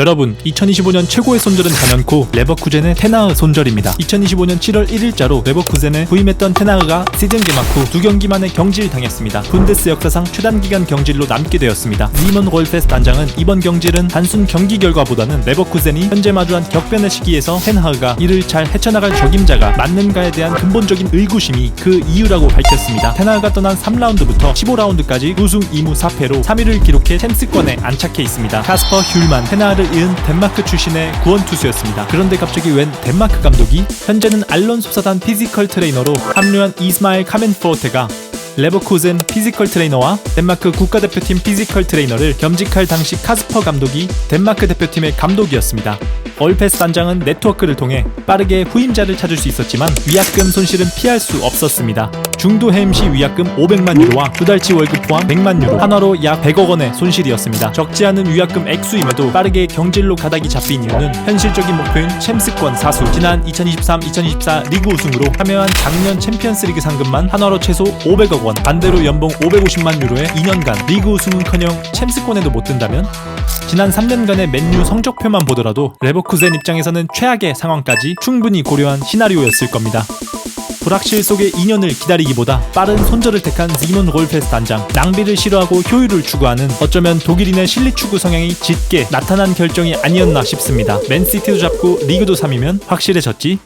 여러분 2025년 최고의 손절은 단연코 레버쿠젠의 테나흐 손절입니다. 2025년 7월 1일자로 레버쿠젠에 부임했던 테나흐가 시즌 개막 후 두 경기 만에 경질 당했습니다. 분데스 역사상 최단 기간 경질로 남게 되었습니다. 니먼 골페스 단장은 이번 경질은 단순 경기 결과보다는 레버쿠젠이 현재 마주한 격변의 시기에서 테나흐가 이를 잘 헤쳐나갈 적임자가 맞는가에 대한 근본적인 의구심이 그 이유라고 밝혔습니다. 테나흐가 떠난 3라운드부터 15라운드까지 우승 2무 4패로 3위를 기록해 챔스권에 안착해 있습니다. 카스퍼 hjul만 테나흐를 이은 덴마크 출신의 구원 투수였습니다. 그런데 갑자기 웬 덴마크 감독이 현재는 알론소 사단 피지컬 트레이너로 합류한 이스마일 카멘포르테가 레버쿠젠 피지컬 트레이너와 덴마크 국가대표팀 피지컬 트레이너를 겸직할 당시 카스퍼 감독이 덴마크 대표팀의 감독이었습니다. 얼페스 단장은 네트워크를 통해 빠르게 후임자를 찾을 수 있었지만 위약금 손실은 피할 수 없었습니다. 중도 해임 시 위약금 500만 유로와 두 달치 월급 포함 100만 유로, 한화로 약 100억 원의 손실이었습니다. 적지 않은 위약금 액수임에도 빠르게 경질로 가닥이 잡힌 이유는 현실적인 목표인 챔스권 사수, 지난 2023-2024 리그 우승으로 참여한 작년 챔피언스리그 상금만 한화로 최소 500억 원, 반대로 연봉 550만 유로의 2년간 리그 우승은커녕 챔스권에도 못 든다면 지난 3년간의 맨유 성적표만 보더라도 레버쿠젠 입장에서는 최악의 상황까지 충분히 고려한 시나리오였을 겁니다. 불확실 속의 2년을 기다리기보다 빠른 손절을 택한 지몬 골페스 단장 낭비를 싫어하고 효율을 추구하는 어쩌면 독일인의 실리 추구 성향이 짙게 나타난 결정이 아니었나 싶습니다. 맨시티도 잡고 리그도 3위면 확실해졌지